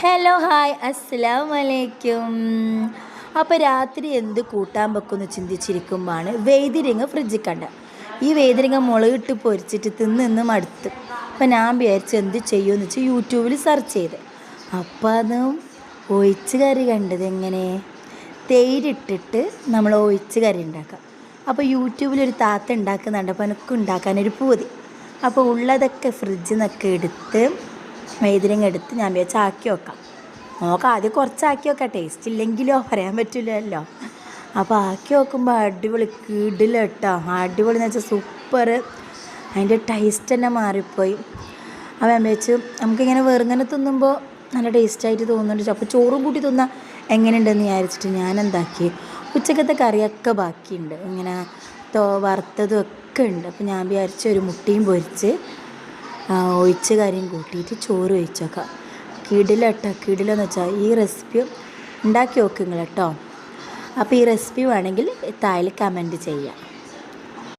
Hello hi അസ്സലാം വലൈക്കും അപ്പോൾ രാത്രി എന്ത് കൂട്ടാൻ വെക്കുമെന്ന് ചിന്തിച്ചിരിക്കുമ്പോഴാണ് വേതിരിങ്ങ ഫ്രിഡ്ജിൽ കണ്ട. ഈ വേതിരിങ്ങ മുളകിട്ട് പൊരിച്ചിട്ട് തിന്ന് നിന്ന് മടുത്ത്. അപ്പം ഞാൻ വിചാരിച്ച് എന്ത് ചെയ്യുമെന്ന് വെച്ചാൽ യൂട്യൂബിൽ സെർച്ച് ചെയ്ത്. അപ്പോൾ അതും ഒഴിച്ച് കറി കണ്ടത് എങ്ങനെ? തേരിട്ടിട്ട് നമ്മൾ ഒഴിച്ച് കറി ഉണ്ടാക്കാം. അപ്പോൾ യൂട്യൂബിലൊരു താത്ത ഉണ്ടാക്കുന്നുണ്ട്. അപ്പോൾ എനിക്ക് ഉണ്ടാക്കാനൊരു പൂതി. അപ്പോൾ ഉള്ളതൊക്കെ ഫ്രിഡ്ജിൽ നിന്നൊക്കെ എടുത്ത് വൈദ്യുതിങ്ങ എടുത്ത് ഞാൻ വെച്ച് ആക്കി വെക്കാം. നോക്കാം ആദ്യം കുറച്ചാക്കി വെക്കാം. ടേസ്റ്റ് ഇല്ലെങ്കിലോ പറയാൻ പറ്റില്ലല്ലോ അപ്പോൾ ആക്കി വെക്കുമ്പോൾ അടിപൊളി കിടിലട്ടോ. അടിപൊളി എന്ന് വെച്ചാൽ സൂപ്പർ അതിന്റെ ടേസ്റ്റ് തന്നെ മാറിപ്പോയി. അപ്പോൾ ഞാൻ വെച്ച് നമുക്കിങ്ങനെ വെറുങ്ങനെ തിന്നുമ്പോൾ നല്ല ടേസ്റ്റായിട്ട് തോന്നുന്നുണ്ട്. അപ്പോൾ ചോറും കൂട്ടി തിന്നാൽ എങ്ങനെയുണ്ടെന്ന് വിചാരിച്ചിട്ട് ഞാൻ എന്താക്കി ഉച്ചക്കത്തെ കറിയൊക്കെ ബാക്കിയുണ്ട്. ഇങ്ങനെ തോ വറുത്തതും ഒക്കെ ഉണ്ട്. അപ്പോൾ ഞാൻ വിചാരിച്ച് ഒരു മുട്ടയും പൊരിച്ച് ഒഴിച്ച് കാര്യം കൂട്ടിയിട്ട് ചോറ് ഒഴിച്ചേക്കാം. കിടിലട്ടോ കിടിലെന്ന് വെച്ചാൽ ഈ റെസിപ്പി ഉണ്ടാക്കി നോക്കുക കേട്ടോ അപ്പോൾ ഈ റെസിപ്പി വേണമെങ്കിൽ താഴെ കമന്റ് ചെയ്യാം.